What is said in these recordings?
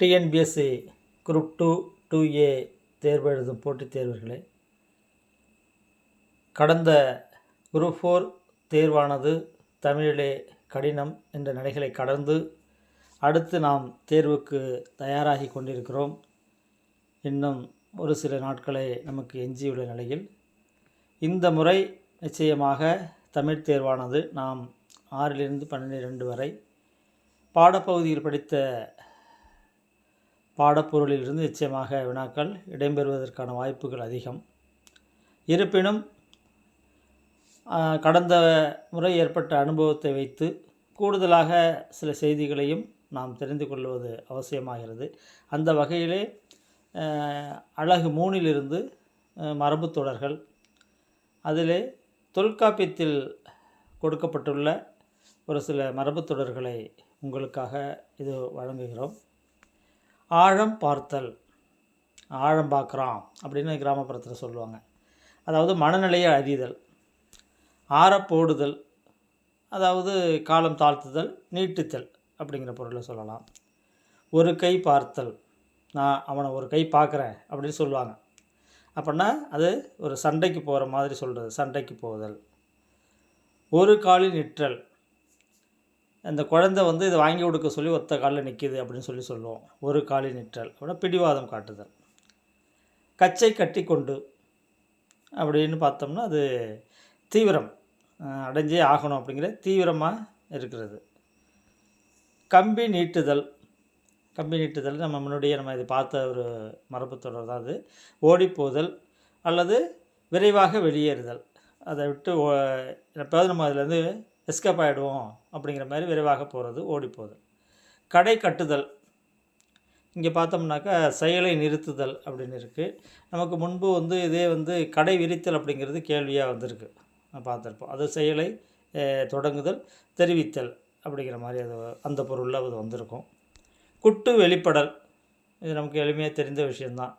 TNPSC group two two A தேர்வு எழுதும் போட்டித் தேர்வர்களே கடந்த குரூப் ஃபோர் தேர்வானது தமிழிலே கடினம் என்ற நிலைகளை கடந்து அடுத்து நாம் தேர்வுக்கு தயாராகி கொண்டிருக்கிறோம். இன்னும் ஒரு சில நாட்களே நமக்கு எஞ்சியுள்ள நிலையில். இந்த முறை நிச்சயமாக தமிழ் தேர்வானது நாம் ஆறிலிருந்து பன்னிரெண்டு வரை பாடப்பகுதியில் படித்த பாடப்பொருளிலிருந்து நிச்சயமாக வினாக்கள் இடம்பெறுவதற்கான வாய்ப்புகள் அதிகம். இருப்பினும் கடந்த முறை ஏற்பட்ட அனுபவத்தை வைத்து கூடுதலாக சில செய்திகளையும் நாம் தெரிந்து கொள்வது அவசியமாகிறது. அந்த வகையிலே அழகு மூணிலிருந்து மரபு தொடர்கள் அதிலே தொல்காப்பியத்தில் கொடுக்கப்பட்டுள்ள ஒரு சில மரபு தொடர்களை உங்களுக்காக இது வழங்குகிறோம். ஆழம் பார்த்தல். ஆழம் பார்க்குறான் அப்படின்னு கிராமப்புறத்தில் சொல்லுவாங்க. அதாவது மனநிலையை அறிதல் ஆறப்போடுதல் அதாவது காலம் தாழ்த்துதல் நீட்டுதல் அப்படிங்கிற பொருளை சொல்லலாம். ஒரு கை பார்த்தல். நான் அவனை ஒரு கை பார்க்குறேன் அப்படின்னு சொல்லுவாங்க. அப்படின்னா அது ஒரு சண்டைக்கு போகிற மாதிரி சொல்கிறது சண்டைக்கு போதல். ஒரு காலில் நிற்றல். அந்த குழந்தை வந்து இதை வாங்கி கொடுக்க சொல்லி ஒத்த காலில் நிற்கிது அப்படின்னு சொல்லி சொல்லுவோம். ஒரு காலில் நிற்றல். அப்படின்னா பிடிவாதம் காட்டுதல். கச்சை கட்டி கொண்டு அப்படின்னு பார்த்தோம்னா அது தீவிரம் அடைஞ்சே ஆகணும் அப்படிங்கிற தீவிரமாக இருக்கிறது. கம்பி நீட்டுதல். கம்பி நீட்டுதல் நம்ம முன்னாடியே நம்ம இது பார்த்த ஒரு மரபு தொடர் தான் அது. ஓடிப்போதல் அல்லது விரைவாக வெளியேறுதல். அதை விட்டு ஓ- எப்போயாவது நம்ம அதுலேருந்து எஸ்கேப் ஆகிடுவோம் அப்படிங்கிற மாதிரி விரைவாக போகிறது ஓடிப்போதல் கடை கட்டுதல். இங்கே பார்த்தோம்னாக்கா செயலை நிறுத்துதல் அப்படின்னு இருக்குது நமக்கு முன்பு வந்து இதே வந்து கடை விரித்தல் அப்படிங்கிறது கேள்வியாக வந்திருக்கு. நான் பார்த்துருப்போம். அது செயலை தொடங்குதல் தெரிவித்தல் அப்படிங்கிற மாதிரி அது அந்த பொருளில் அது வந்திருக்கும். குட்டு வெளிப்படல். இது நமக்கு எளிமையாக தெரிந்த விஷயந்தான்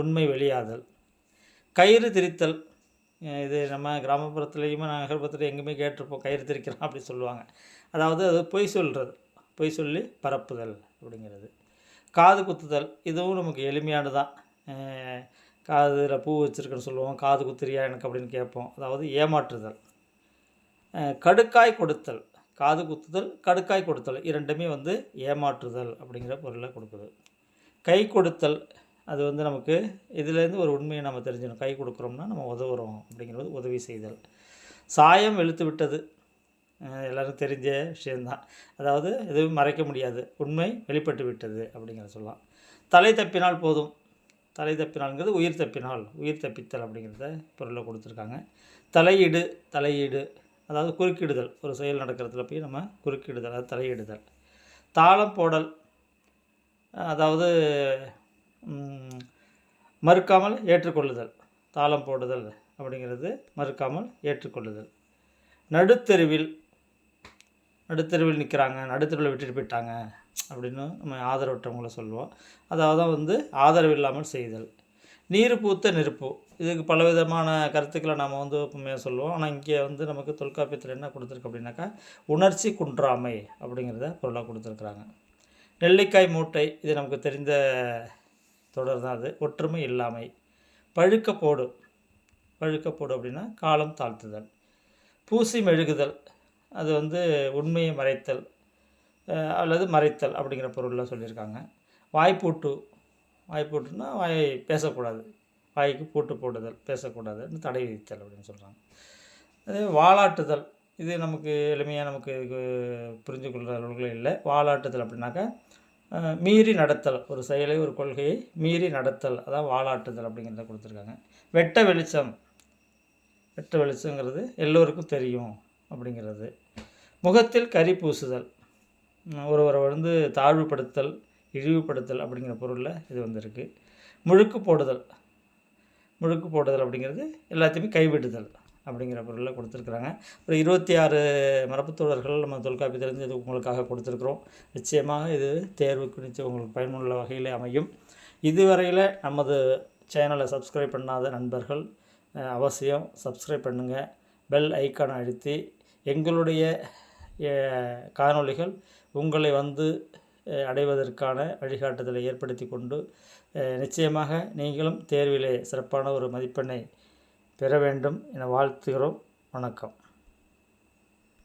உண்மை வெளியாதல். கயிறு திரித்தல். இது நம்ம கிராமப்புறத்துலேயுமே நகர்புறத்துலேயும் எங்கேயுமே கேட்டிருப்போம் கயிறு திரிக்கிறோம் அப்படி சொல்லுவாங்க. அதாவது அது பொய் சொல்கிறது பொய் சொல்லி பரப்புதல் அப்படிங்கிறது. காது குத்துதல் இதுவும் நமக்கு எளிமையானது தான் காதில் பூ வச்சுருக்குன்னு சொல்லுவோம் காது குத்துறியா எனக்கு அப்படின்னு கேட்போம். அதாவது ஏமாற்றுதல். கடுக்காய் கொடுத்தல் காது குத்துதல் கடுக்காய் கொடுத்தல் இரண்டுமே வந்து ஏமாற்றுதல் அப்படிங்கிற பொருளை கொடுக்குது. கை கொடுத்தல் அது வந்து நமக்கு இதுலேருந்து ஒரு உண்மையை நம்ம தெரிஞ்சிடணும் கை கொடுக்குறோம்னா நம்ம உதவுறோம் அப்படிங்கிறது உதவி செய்தல். சாயம் வெளுத்து விட்டது. எல்லோரும் எல்லாருக்கும் தெரிஞ்ச விஷயந்தான் அதாவது எதுவும் மறைக்க முடியாது. உண்மை வெளிப்பட்டு விட்டது அப்படிங்கிறத சொல்லலாம். தலை தப்பினால் போதும். தலை தப்பினால்ங்கிறது உயிர் தப்பினால் உயிர் தப்பித்தல் அப்படிங்கிறத பொருளை கொடுத்துருக்காங்க. தலையீடு தலையீடு அதாவது குறுக்கிடுதல். ஒரு செயல் நடக்கிறதுல போய் நம்ம குறுக்கிடுதல் அதாவது தலையிடுதல். தாளம் போடல். அதாவது மறுக்காமல் ஏற்றுக்கொள்ளுதல் தாளம் போடுதல் அப்படிங்கிறது மறுக்காமல் ஏற்றுக்கொள்ளுதல். நடுத்தெருவில் நடுத்தெருவில் நிற்கிறாங்க நடுத்தெருவில் விட்டுட்டு போயிட்டாங்க அப்படின்னு நம்ம ஆதரவற்றவங்கள சொல்லுவோம். அதாவது வந்து ஆதரவு இல்லாமல் செய்தல். நீர் பூத்த நெருப்பு. இதுக்கு பலவிதமான கருத்துக்களை நாம் வந்து எப்பவுமே சொல்லுவோம். ஆனால் இங்கே வந்து நமக்கு தொல்காப்பியத்தில் என்ன கொடுத்துருக்கு அப்படின்னாக்கா உணர்ச்சி குன்றாமை அப்படிங்கிறத பொருளாக கொடுத்துருக்குறாங்க. நெல்லிக்காய் மூட்டை இது நமக்கு தெரிந்த தொடர் தான் அது ஒற்றுமை இல்லாமை. பழுக்கப்போடு. பழுக்கப்போடு அப்படின்னா காலம் தாழ்த்துதல். பூசி மெழுகுதல். அது வந்து உண்மையை மறைத்தல். அல்லது மறைத்தல் அப்படிங்கிற பொருளில் சொல்லியிருக்காங்க. வாய்ப்பூட்டு. வாய்ப்பூட்டுனா வாய் பேசக்கூடாது. வாய்க்கு பூட்டு போடுதல் பேசக்கூடாதுன்னு தடை விதித்தல் அப்படின்னு சொல்கிறாங்க அதே வாலாட்டுதல். இது நமக்கு எளிமையாக நமக்கு இதுக்கு புரிஞ்சு கொள்கிற அளவுகள் இல்லை. வாலாட்டுதல் அப்படின்னாக்கா மீறி நடத்தல் ஒரு செயலை ஒரு கொள்கையை மீறி நடத்தல் அதான் வாலாட்டுதல் அப்படிங்கிறத கொடுத்துருக்காங்க. வெட்ட வெளிச்சம். வெட்ட வெளிச்சங்கிறது எல்லோருக்கும் தெரியும் அப்படிங்கிறது. முகத்தில் கரி பூசுதல். ஒருவரை வந்து தாழ்வுபடுத்தல் இழிவுபடுத்தல் அப்படிங்கிற பொருளில் இது வந்திருக்கு. முழுக்கு போடுதல். முழுக்கு போடுதல் அப்படிங்கிறது எல்லாத்தையுமே கைவிடுதல். அப்படிங்கிற பொருளில் கொடுத்துருக்குறாங்க. ஒரு இருபத்தி ஆறு மரபுத்தோழர்கள் நம்ம தொல்காப்பியத்திலேருந்து இது உங்களுக்காக கொடுத்துருக்குறோம். நிச்சயமாக இது தேர்வுக்கு நிச்சயம் உங்களுக்கு பயனுள்ள வகையில் அமையும். இதுவரையில் நமது சேனலை சப்ஸ்கிரைப் பண்ணாத நண்பர்கள் அவசியம் சப்ஸ்கிரைப் பண்ணுங்கள் பெல் ஐக்கான் அழுத்தி எங்களுடைய காணொளிகள் உங்களை வந்து அடைவதற்கான வழிகாட்டுதலை ஏற்படுத்தி கொண்டு நிச்சயமாக நீங்களும் தேர்விலே சிறப்பான ஒரு மதிப்பெண்ணை பெற வேண்டும் என வாழ்த்துகிறோம். வணக்கம்.